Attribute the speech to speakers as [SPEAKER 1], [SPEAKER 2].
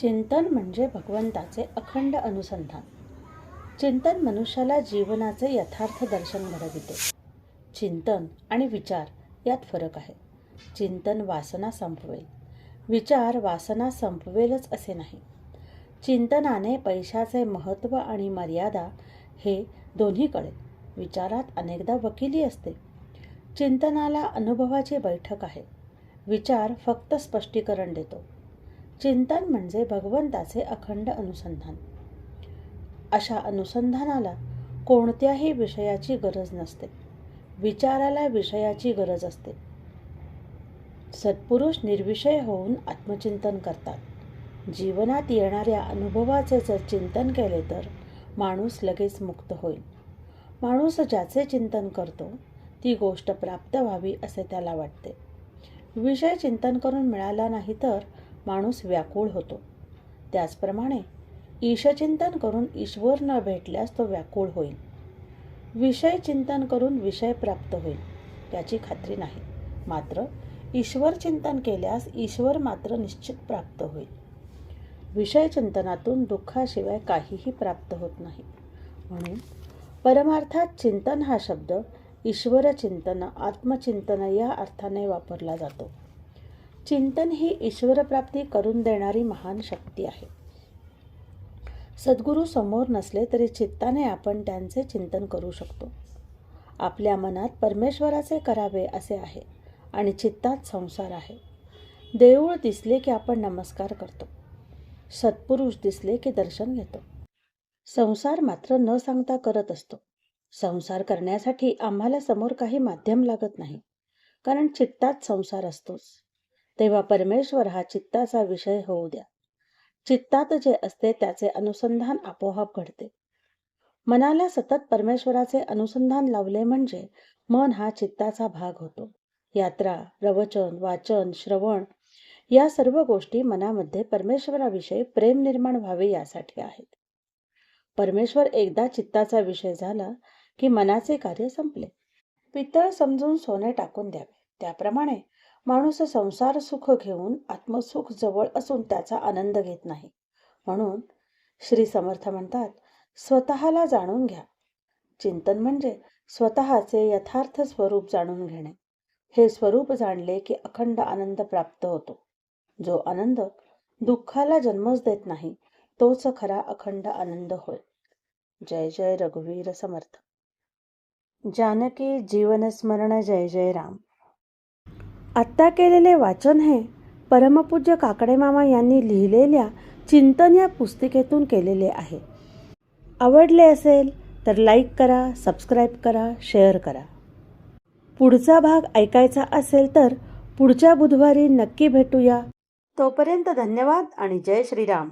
[SPEAKER 1] चिंतन म्हणजे भगवंताचे अखंड अनुसंधान. चिंतन मनुष्याला जीवनाचे यथार्थ दर्शन घडविते. चिंतन आणि विचार यात फरक आहे. चिंतन वासना संपवेल. विचार वासना संपवेलच असे नाही. चिंतनाने पैशाचे महत्त्व आणि मर्यादा हे दोन्ही कळेल विचारात अनेकदा वकिली असते. चिंतनाला अनुभवाची बैठक आहे. विचार फक्त स्पष्टीकरण देतो. चिंतन म्हणजे भगवंताचे अखंड अनुसंधान. अशा अनुसंधानाला कोणत्याही विषयाची गरज नसते. विचाराला विषयाची गरज असते. सत्पुरुष निर्विषय होऊन आत्मचिंतन करतात. जीवनात येणाऱ्या अनुभवाचे जर चिंतन केले तर माणूस लगेच मुक्त होईल. माणूस ज्याचे चिंतन करतो ती गोष्ट प्राप्त व्हावी असे त्याला वाटते. विषय चिंतन करून मिळाला नाही तर माणूस व्याकुळ होतो. त्याचप्रमाणे ईशचिंतन करून ईश्वर न भेटल्यास तो व्याकुळ होईल. विषय चिंतन करून विषय प्राप्त होईल याची खात्री नाही. मात्र ईश्वर चिंतन केल्यास ईश्वर मात्र निश्चित प्राप्त होईल. विषय चिंतनातून दुःखाशिवाय काहीही प्राप्त होत नाही. म्हणून परमार्थात चिंतन हा शब्द ईश्वर चिंतन आत्मचिंतन या अर्थाने वापरला जातो. चिंतन ही ईश्वरप्राप्ती करून देणारी महान शक्ती आहे. सद्गुरू समोर नसले तरी चित्ताने आपण त्यांचे चिंतन करू शकतो. आपल्या मनात परमेश्वराचे करावे असे आहे आणि चित्तात संसार आहे. देऊळ दिसले की आपण नमस्कार करतो. सत्पुरुष दिसले की दर्शन घेतो. संसार मात्र न सांगता करत असतो. संसार करण्यासाठी आम्हाला समोर काही माध्यम लागत नाही. कारण चित्तात संसार असतोच. तेव्हा परमेश्वर हा चित्ताचा विषय होऊ द्या. चित्तात जे असते त्याचे अनुसंधान आपोआप घडते. मनाला सतत परमेश्वराचे अनुसंधान लावले म्हणजे मन हा चित्ताचा भाग होतो. यात्रा प्रवचन वाचन श्रवण या सर्व गोष्टी मनामध्ये परमेश्वराविषयी प्रेम निर्माण व्हावे यासाठी आहेत. परमेश्वर एकदा चित्ताचा विषय झाला की मनाचे कार्य संपले. पितळ समजून सोने टाकून द्यावे. त्याप्रमाणे माणूस संसार सुख घेऊन आत्मसुख जवळ असून त्याचा आनंद घेत नाही. म्हणून श्री समर्थ म्हणतात स्वतःला जाणून घ्या. चिंतन म्हणजे स्वतःचे यथार्थ स्वरूप जाणून घेणे. हे स्वरूप जाणले की अखंड आनंद प्राप्त होतो. जो आनंद दुःखाला जन्मच देत नाही तोच खरा अखंड आनंद होय. जय जय रघुवीर समर्थ. जानकी जीवनस्मरण जय जय राम. आत्ता केलेले वाचन हे परमपूज्य काकडे मामा यांनी लिहिलेल्या चिंतन या पुस्तिकेतून केलेले आहे. आवडले असेल तर लाईक करा सबस्क्राईब करा शेअर करा. पुढचा भाग ऐकायचा असेल तर पुढच्या बुधवारी नक्की भेटूया. तोपर्यंत धन्यवाद आणि जय श्रीराम.